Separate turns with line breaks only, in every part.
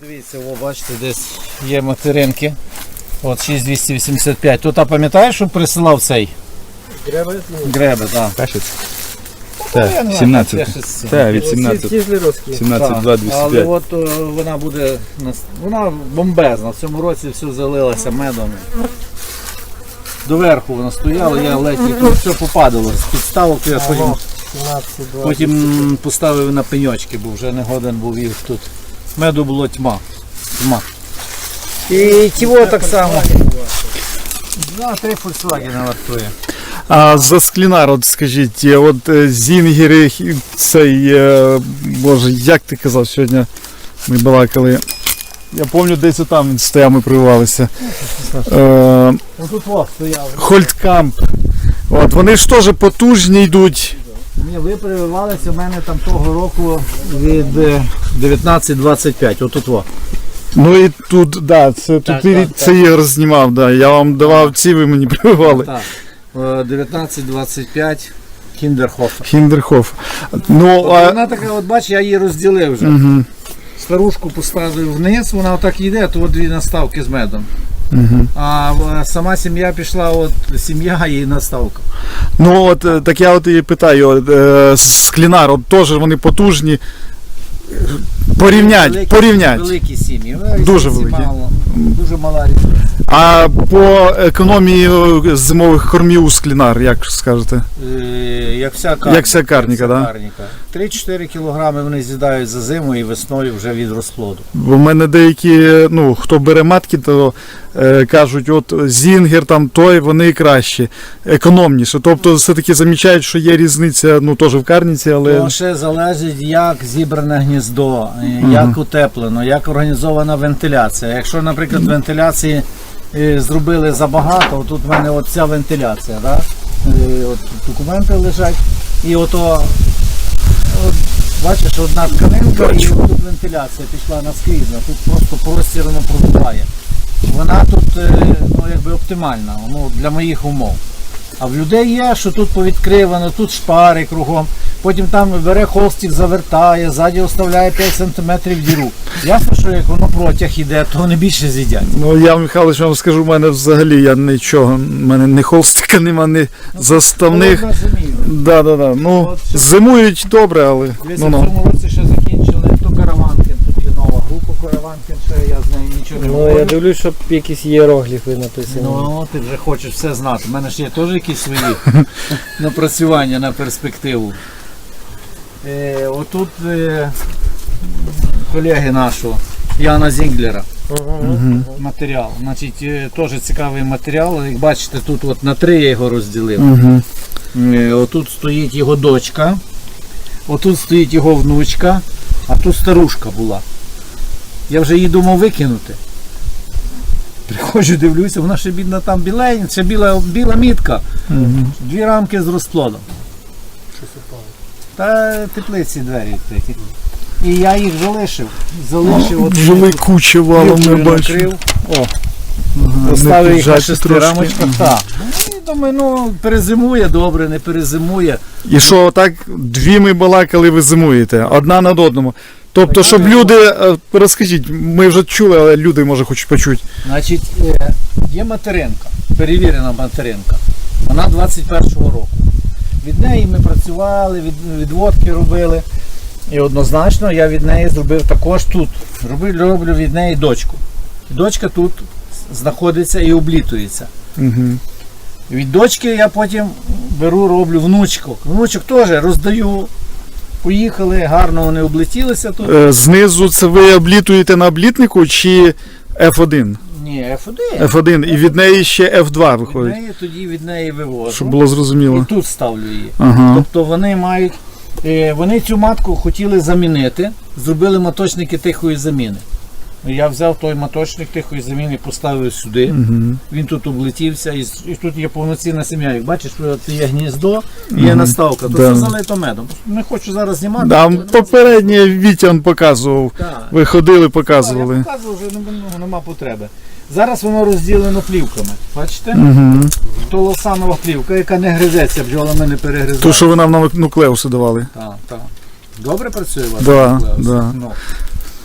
Дивіться, о, бачите, десь є материнки. От 6285. Тут, а пам'ятаєш, що присилав цей?
Греби?
Греби, так.
Пешець?
Я
Так, 17.
як.
Так, від 17.
ці ж ліровські.
17, 2,
Але
205.
от е, вона буде, нас- вона бомбезна. В цьому році все залилося медом. Доверху вона стояла, я ледь тут все попадало. З підставок я потім,
17, 20.
потім поставив на пеньочки, бо вже не годен був їх тут. Меду було тьма. Тьма. І тіло так само. Да, три Volkswagen вартує.
А за склінар, от скажіть, е, от е, Зінгери, цей, е, боже, як ти казав сьогодні? Ми балакали. Я пам'ятаю, десь там він стояв, ми прививалися. Е,
Ну.
Хольткамп. От, вони ж теж потужні йдуть.
Ні, ви прививалися в мене там того року від е, 19-25, отут во.
Ну і тут, да, це тут
Так,
і
так,
це Ігор знімав, да. Я вам давав ці, ви мені прививали.
Так. Е, 19-25 Кіндерхофер.
Хіндерхоф. Ну, а,
Вона така, от бач, я її розділив вже.
угу,
Старушку поставив вниз, вона отак йде, то от дві наставки з медом.
Угу.
А сама сім'я пішла, от сім'я і наставка.
Ну от е, так я от і питаю, от, е, склінар, от теж вони потужні. Порівнять,
Великі-
порівнять.
Великі сім'ї.
Дуже великі.
Мало, дуже мала різниця.
А по економії е, зимових кормів у склінар, як скажете?
Е, Як вся карніка.
Як вся карніка, да?
3-4 кілограми вони з'їдають за зиму і весною вже від розплоду.
Бо в мене деякі, ну хто бере матки, то е, кажуть, от Зінгер там той, вони кращі, економніше. Тобто все-таки замічають, що є різниця, ну теж в карніці, але.
То ще залежить, як зібране гніздо, як утеплено, як організована вентиляція. Якщо, наприклад, вентиляції е, зробили забагато, тут в мене от ця вентиляція, да? Е, от тут документи лежать, і ото, от, бачиш, одна тканинка і тут вентиляція пішла наскрізно, тут просто простір воно продуває. Вона тут е, ну, якби оптимальна ну, для моїх умов. А в людей є, що тут повідкривано, тут шпари кругом, потім там бере холстик, завертає, ззаді оставляє 5 см діру. Ясно, що як воно протяг іде, то вони більше з'їдять.
Ну я Михайлович вам скажу, в мене взагалі я нічого, в мене ні холстика, нема, ні заставних.
Ну, розумію.
Да, да, да. Ну,
От
зимують добре, але.
Дивіться,
Ну,
в
ну.
цьому році ще закінчили ту караванкін, тут є нова група караванкін, ще я з нею нічого не
Ну, я дивлюсь, щоб якісь іерогліфи написані.
Ну, ти вже хочеш все знати. У мене ж є теж якісь свої напрацювання на перспективу. Е, отут е, колеги нашого, Яна Зінглера, матеріал. Значить, е, теж цікавий матеріал. Як бачите, тут от на три я його розділив. Е, Отут стоїть його дочка, отут стоїть його внучка, а тут старушка була. Я вже її думав викинути. Приходжу, дивлюся, вона ще бідна там біленька, ще біла, біла мітка. Дві рамки з розплодом. Та теплиці двері відкриті. І я їх залишив. Залишив от
Жили куча валом, не бачу.
накрив. О,
Ага,
Поставив
не
їх на шести
трошки.
рамочках. Так. Ну, і думаю, ну перезимує добре, не перезимує.
І що так дві ми балакали, ви зимуєте, одна над одному.Тобто, щоб люди, е, розкажіть, ми вже чули, але люди може хочуть почути.
Значить, е, є материнка, перевірена материнка. Вона 21-го року. Від неї ми працювали, від, відводки робили. І однозначно я від неї зробив також тут. Роблю, роблю від неї дочку. Дочка тут знаходиться і облітується.
Угу.
Від дочки я потім беру, роблю внучку. Внучок теж роздаю. Поїхали, гарно вони облетілися тут.
Е, Знизу це ви облітуєте на облітнику чи F1?
Ні, F1.
F1 і від неї ще F2
Від
виходить,
неї тоді від неї вивожу.
щоб було зрозуміло.
І тут ставлю її.
Ага.
Тобто вони мають. е, Вони цю матку хотіли замінити, зробили маточники тихої заміни. Я взяв той маточник тихої заміни, поставив сюди.
Угу.
Він тут облетівся, і, і тут є повноцінна сім'я. Як бачиш, от є гніздо, і є наставка. То
Да.
все залито медом. Не хочу зараз знімати.
Там попереднє Вітян показував.
Так.
Ви ходили,
Я
показували.
показував, вже ну, нема потреби. Зараз воно розділено плівками. Бачите?
Угу.
Толосанова плівка, яка не гризеться, бджолами не перегризає.
То, що ви нам на нуклеуси давали.
Так, так. Добре працює у вас?
Да,
нуклеус?
да.
Ну.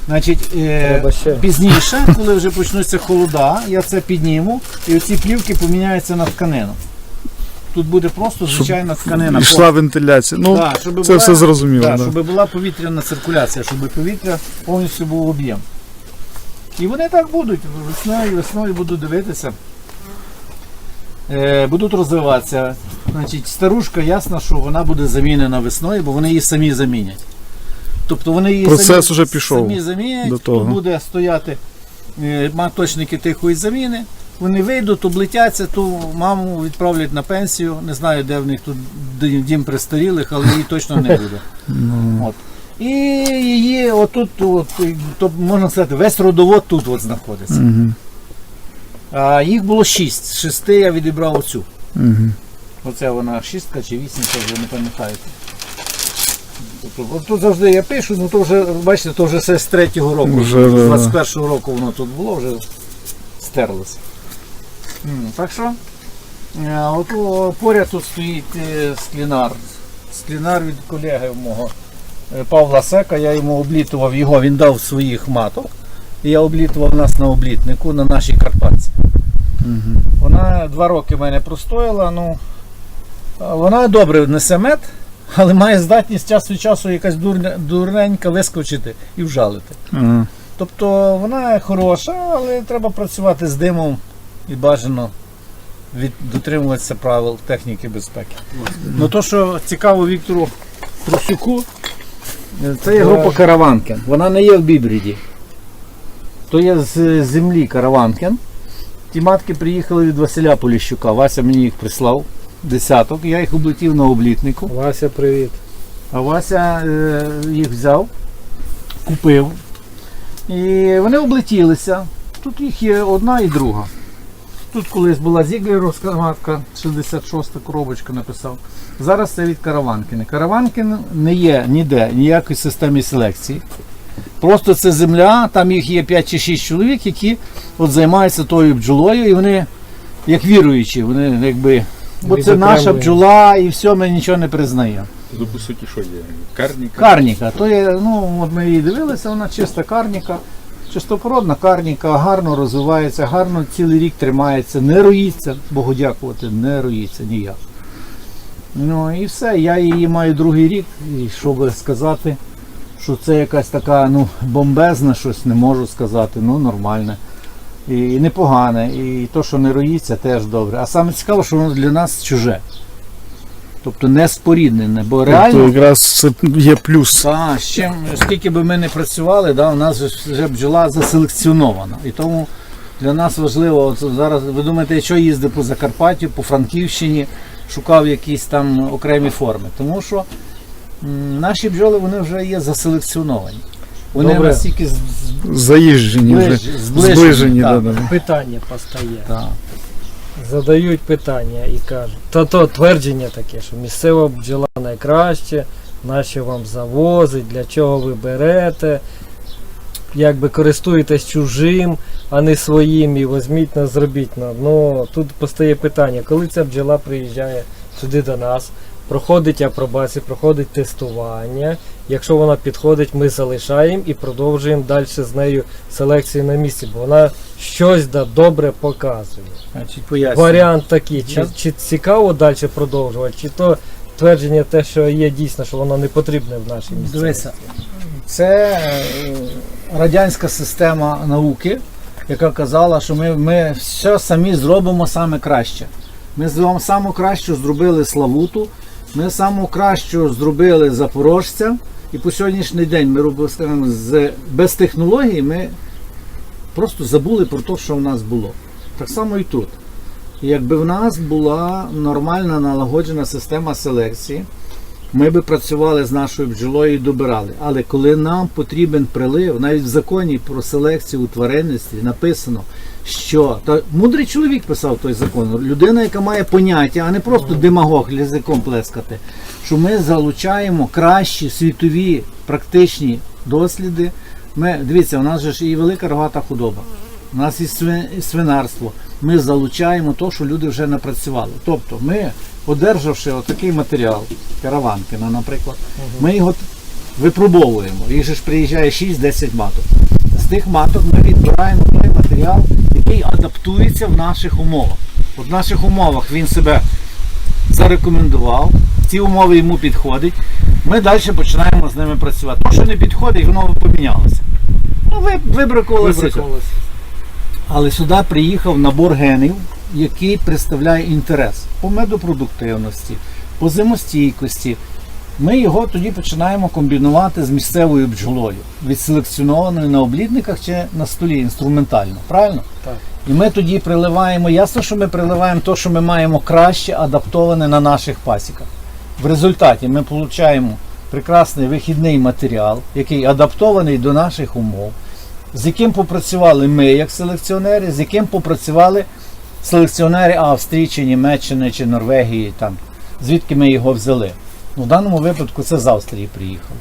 Значить, е, пізніше, коли вже почнуться холода, я це підніму, і оці плівки поміняються на тканину. Тут буде просто звичайна тканина.
Йшла вентиляція. Ну,
Да, щоб
це
була-
все зрозуміло.
Так,
да.
щоб була повітряна циркуляція, щоб повітря повністю був об'єм. І вони так будуть. Весною, весною будуть дивитися. Е, будуть розвиватися. Значить, старушка, ясно, що вона буде замінена весною, бо вони її самі замінять. Тобто вони її
Процес
самі,
уже пішов
самі замінять,
до того.
тут буде стояти е, маточники тихої заміни. Вони вийдуть, облетяться, ту маму відправлять на пенсію. Не знаю, де в них тут дім престарілих, але її точно не буде.
Ну.
От. І її отут, от, то, можна сказати, весь родовод тут от знаходиться.
Мгм.
А їх було шість. З шести я відібрав оцю.
Мгм.
Оце вона шістка чи вісімка, вже не пам'ятаю. Тобто, тут завжди я пишу, ну то вже, бачите, то вже все з третього року.
Вже,
з
да, да.
21-го року воно тут було, вже стерлося. Так що, е, от поряд тут стоїть е, склінар. Склінар від колеги мого Павла Сека, я йому облітував його, він дав своїх маток. І я облітував нас на облітнику на нашій Карпатці.
Мгм.
Вона два роки в мене простояла. Ну, вона добре несе мед, але має здатність час від часу якась дурня, дурненька вискочити і вжалити.
Ага.
Тобто вона хороша, але треба працювати з димом і бажано від, дотримуватися правил техніки безпеки. Ну то, що цікаво Віктору Трусюку, е, це є група Караванкен. Вона не є в Бібріді. То є з землі Караванкен. Ті матки приїхали від Василя Поліщука. Вася мені їх прислав. Десяток. Я їх облетів на облітнику.
Вася, привіт.
А Вася е, їх взяв, купив. І вони облетілися. Тут їх є одна і друга. Тут колись була Зіглеровська матка, 66-та коробочка написав. Зараз це від Караванкіни. Караванкін не є ніде ніякої системи селекції. Просто це земля, там їх є 5 чи 6 чоловік, які от займаються тою бджолою, і вони як віруючі, вони якби. Бо це наша бджола і все, ми нічого не признаємо.
Тут по суті що є? Карніка?
Карніка. То є, ну, от ми її дивилися, вона чиста карніка, чистопородна карніка, гарно розвивається, гарно цілий рік тримається, не роїться, Богу дякувати, не роїться ніяк. Ну і все, я її маю другий рік, і що би сказати, що це якась така ну, бомбезна щось, не можу сказати, ну нормальне. І непогане. І то, що не роїться, теж добре. А саме цікаво, що воно для нас чуже. Тобто не споріднене, бо реально.
Тобто якраз це є плюс.
Так, з чим, скільки би ми не працювали, да, у нас вже бджола заселекціонована. І тому для нас важливо, от зараз ви думаєте, що їздив по Закарпаттю, по Франківщині, шукав якісь там окремі форми. Тому що м, наші бджоли вони вже є заселекціоновані. Вони
Добре.
настільки з- з-
Заїжджені вже.
зближені.
Зближені,
так,
да, да.
Питання постає.
так.
Задають питання і кажуть. Та то твердження таке, що місцева бджола найкраще, нащо вам завозить, для чого ви берете, якби користуєтесь чужим, а не своїм, і візьміть нас, зробіть нам. Ну тут постає питання, коли ця бджола приїжджає сюди до нас, проходить апробацію, проходить тестування. Якщо вона підходить, ми залишаємо і продовжуємо далі з нею селекцію на місці, бо вона щось да добре показує.
Значить.
Варіант такий, чи, чи цікаво далі продовжувати, чи то твердження те, що є дійсно, що воно не потрібне в нашій місці.
Дивися, це е, радянська система науки, яка казала, що ми, ми все самі зробимо саме краще. Ми зробимо саму кращу зробили Славуту, ми саму кращу зробили запорожця. І по сьогоднішній день ми робимо з, без технологій ми просто забули про те, що в нас було. Так само і тут. Якби в нас була нормальна налагоджена система селекції, ми би працювали з нашою бджолою і добирали. Але коли нам потрібен прилив, навіть в законі про селекцію у тваринництві написано, що та мудрий чоловік писав той закон, людина, яка має поняття, а не просто демагог язиком плескати, що ми залучаємо кращі світові практичні досліди. Ми, дивіться, у нас же ж і велика рогата худоба. У нас і свинарство. Ми залучаємо те, що люди вже напрацювали. Тобто ми, одержавши отакий матеріал, караванкина, наприклад, ми його випробовуємо. Їх же ж приїжджає 6-10 маток. З тих маток ми відбираємо той матеріал, який адаптується в наших умовах. От в наших умовах він себе зарекомендував, ці умови йому підходять. Ми далі починаємо з ними працювати. То, що не підходить, воно помінялося. Ну, ви, вибракувалося. Але сюди приїхав набор генів, який представляє інтерес по медопродуктивності, по зимостійкості. Ми його тоді починаємо комбінувати з місцевою бджолою, відселекціонованою на облідниках чи на столі інструментально. Правильно?
Так.
І ми тоді приливаємо, ясно, що ми приливаємо те, що ми маємо краще адаптоване на наших пасіках. В результаті ми отримуємо прекрасний вихідний матеріал, який адаптований до наших умов, з яким попрацювали ми як селекціонери, з яким попрацювали селекціонери Австрії, чи Німеччини, чи Норвегії, там, звідки ми його взяли. Ну, в даному випадку це з Австрії приїхав.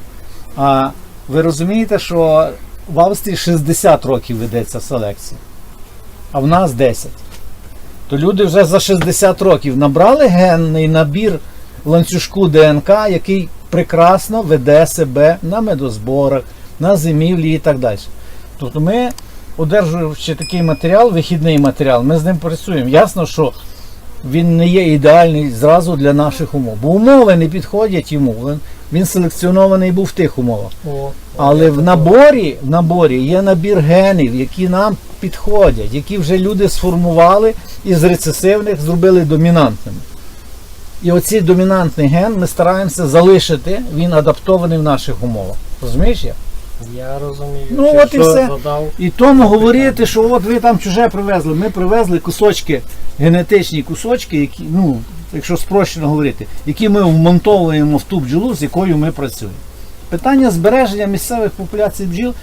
А ви розумієте, що в Австрії 60 років ведеться селекція, а в нас 10. То люди вже за 60 років набрали генний набір ланцюжку ДНК, який прекрасно веде себе на медозборах, на зимівлі і так далі. Тобто ми, одержуючи такий матеріал, вихідний матеріал, ми з ним працюємо. Ясно, що він не є ідеальний зразу для наших умов. Бо умови не підходять йому. Він, селекціонований був в тих умовах.
О,
Але в наборі, в наборі є набір генів, які нам підходять, які вже люди сформували і з рецесивних зробили домінантними. І оцей домінантний ген ми стараємося залишити, він адаптований в наших умовах. Розумієш я?
Я розумію.
Ну, от і все.
Задав.
І тому говорити, що от ви там чуже привезли. Ми привезли кусочки, генетичні кусочки, які, ну, якщо спрощено говорити, які ми вмонтовуємо в ту бджолу, з якою ми працюємо. Питання збереження місцевих популяцій бджіл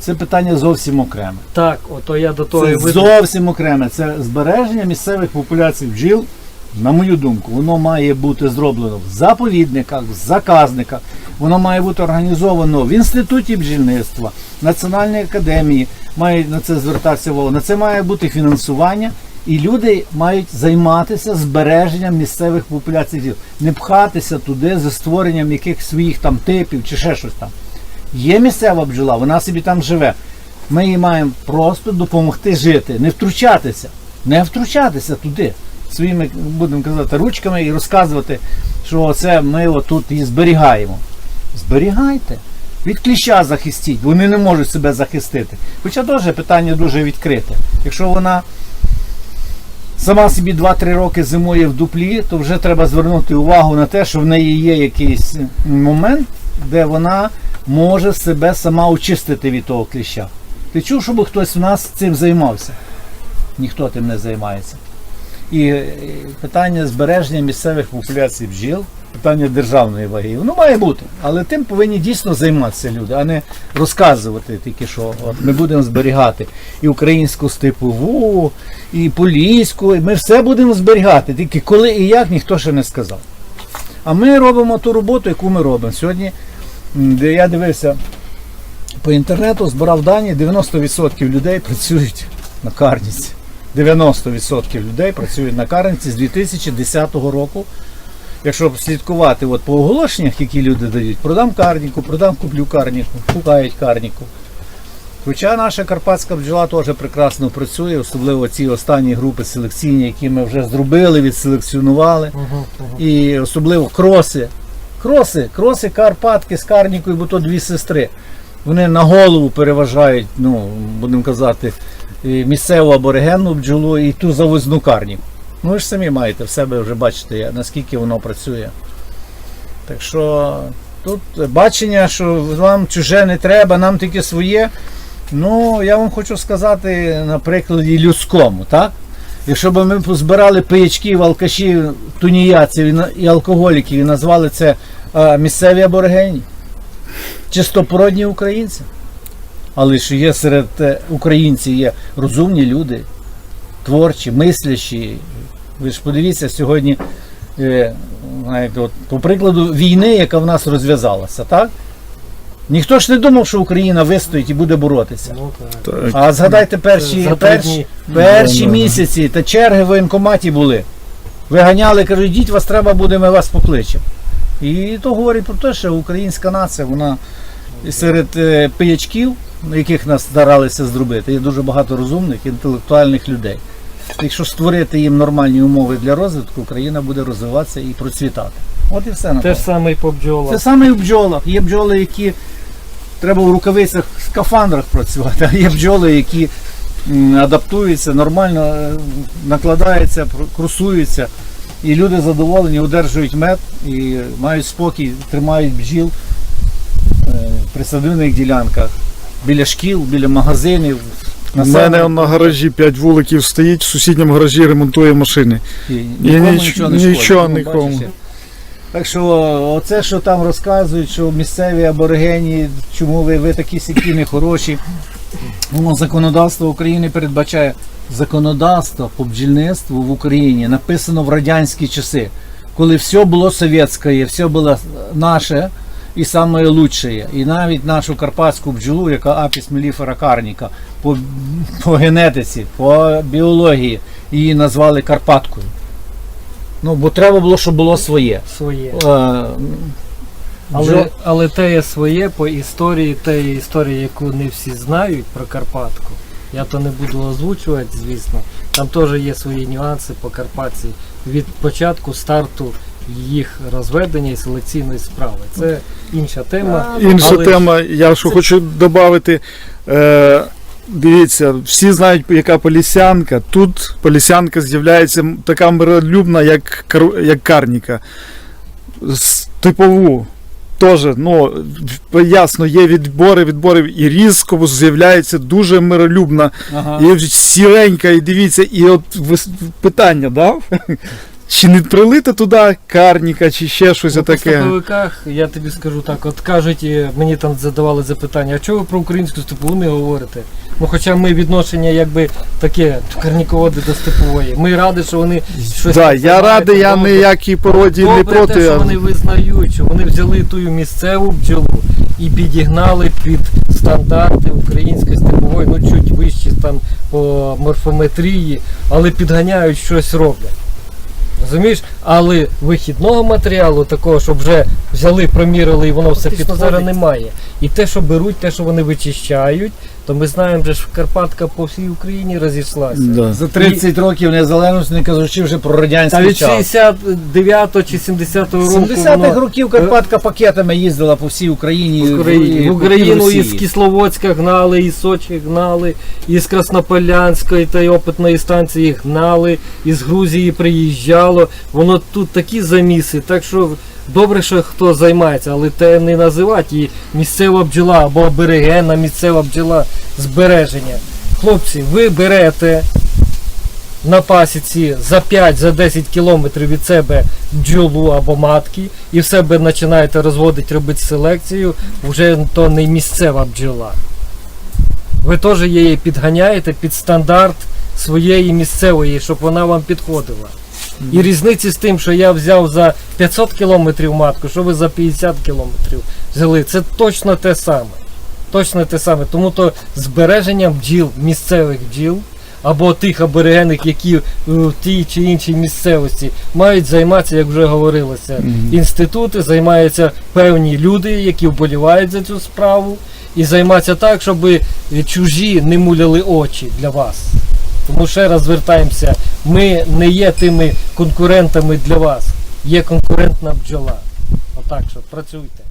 це питання зовсім окреме.
Так, ото я до того і
Це зовсім окреме. Це збереження місцевих популяцій бджіл, на мою думку, воно має бути зроблено в заповідниках, в заказниках. Воно має бути організовано в інституті бджільництва, Національній академії має на це звертатися увагу. На це має бути фінансування. І люди мають займатися збереженням місцевих популяцій бджіл. Не пхатися туди за створенням якихось своїх там типів чи ще щось там. Є місцева бджола, вона собі там живе. Ми їй маємо просто допомогти жити, не втручатися, не втручатися туди своїми, будемо казати, ручками і розказувати, що це ми отут її зберігаємо. Зберігайте. Від кліща захистіть, вони не можуть себе захистити. Хоча теж питання дуже відкрите. Якщо вона сама собі 2-3 роки зимує в дуплі, то вже треба звернути увагу на те, що в неї є якийсь момент, де вона може себе сама очистити від того кліща. Ти чув, щоб хтось в нас цим займався? Ніхто тим не займається. І е, питання збереження місцевих популяцій бджіл, питання державної ваги, воно має бути. Але тим повинні дійсно займатися люди, а не розказувати тільки, що от ми будемо зберігати і українську степову, і поліську, і ми все будемо зберігати. Тільки коли і як ніхто ще не сказав. А ми робимо ту роботу, яку ми робимо. Сьогодні, де я дивився по інтернету, збирав дані, 90% людей працюють на карніці. 90% людей працюють на карниці з 2010 року. Якщо слідкувати от по оголошеннях, які люди дають, продам карніку, продам куплю карніку, шукають карніку. Хоча наша карпатська бджола теж прекрасно працює, особливо ці останні групи селекційні, які ми вже зробили, відселекціонували.
Угу, угу.
І особливо кроси. Кроси, кроси Карпатки з Карнікою, бо то дві сестри. Вони на голову переважають, ну, будемо казати, місцеву аборигенну бджолу і ту завозну карніку. Ну ви ж самі маєте в себе вже бачите, наскільки воно працює. Так що тут бачення, що вам чуже не треба, нам тільки своє. Ну, я вам хочу сказати на прикладі людському, так? Якщо б ми позбирали пиячків, алкашів, туніяців і алкоголіків і назвали це е, місцеві аборигені, чистопородні українці. Але ж є серед е, українців є розумні люди, творчі, мислящі. Ви ж подивіться сьогодні, е, знаєте, от, по прикладу війни, яка в нас розв'язалася, так? Ніхто ж не думав, що Україна вистоїть і буде боротися.
Ну, так.
А згадайте перші, перші, перші місяці та черги в воєнкоматі були. Виганяли, кажуть, йдіть, вас треба буде, ми вас покличемо. І то говорить про те, що українська нація, вона серед е, пиячків, яких нас старалися зробити, є дуже багато розумних, інтелектуальних людей. Якщо створити їм нормальні умови для розвитку, Україна буде розвиватися і процвітати. От і все
Те ж саме і по бджолах.
Це саме і в бджолах. Є бджоли, які треба в рукавицях в скафандрах працювати, а є бджоли, які адаптуються, нормально е, накладаються, крусуються. І люди задоволені, одержують мед і мають спокій, тримають бджіл е, при садивних ділянках, біля шкіл, біля магазинів.
У мене на гаражі 5 вуликів стоїть, в сусідньому гаражі ремонтує машини.
І
І ніч-
нічого не
нічого
шкодить.
Нікому.
бачиш, Так що оце, що там розказують, що місцеві аборигені, чому ви, ви такі сікі нехороші. Воно законодавство України передбачає законодавство по бджільництву в Україні написано в радянські часи, коли все було совєтське, все було наше і саме лучшее. І навіть нашу карпатську бджолу, яка апіс меліфера карніка, по, по генетиці, по біології, її назвали Карпаткою. Ну, бо треба було, щоб було своє.
Своє.
Е,
Але, але те є своє по історії, те є історія, яку не всі знають про Карпатку. Я то не буду озвучувати, звісно. Там теж є свої нюанси по Карпатці від початку старту їх розведення і селекційної справи. Це інша тема.
Інша
Але
тема, я що хочу додати. Е, дивіться, всі знають, яка полісянка. Тут полісянка з'являється така миролюбна, як, як карніка. З- Типову. Теж, ну, ясно, є відбори, відборів, і різко з'являється дуже миролюбна,
Ага.
і сіренька, і дивіться, і от питання, да? Чи не прилити туди карніка, чи ще щось
Ну, по
таке?
степовиках, я тобі скажу так, от кажуть, е, мені там задавали запитання, а чого ви про українську степову не говорите? Ну хоча ми відношення якби таке карніководи до степової. Ми раді, що вони щось.
Да, я радий, я ніякій породі не проти.
те, що вони визнають, що вони взяли ту місцеву бджолу і підігнали під стандарти української степової, ну чуть вищі там по морфометрії, але підганяють щось роблять. Розумієш? Але вихідного матеріалу такого, щоб вже взяли, промірили і воно все підходить, зараз немає. І те, що беруть, те, що вони вичищають, то ми знаємо, вже ж Карпатка по всій Україні розійшлася.
Да.
За 30 років незалежності, не кажучи вже про
Та
радянський
від
час.
69 чи 70 року.
70-х
воно-
років Карпатка пакетами їздила по всій Україні.
В Україні.
і
В
по
Україну
Росії.
із Кисловодська гнали, із Сочі гнали, із Краснополянської та й опитної станції гнали, із Грузії приїжджало. Воно тут такі заміси, так що добре, що хто займається, але те не називати і місцева бджола або аборигенна місцева бджола збереження. Хлопці, ви берете на пасіці за 5-10 кілометрів від себе бджолу або матки і в себе починаєте розводити, робити селекцію, вже то не місцева бджола. Ви теж її підганяєте під стандарт своєї місцевої, щоб вона вам підходила. І різниці з тим, що я взяв за 500 кілометрів матку, що ви за 50 кілометрів взяли, це точно те саме. Точно те саме. Тому то збереженням бджіл, місцевих бджіл, або тих аборигенних, які в тій чи іншій місцевості мають займатися, як вже говорилося, інститути, займаються певні люди, які вболівають за цю справу, і займатися так, щоб чужі не муляли очі для вас. Тому ще раз звертаємося, ми не є тими конкурентами для вас. Є конкурентна бджола. Отак що працюйте.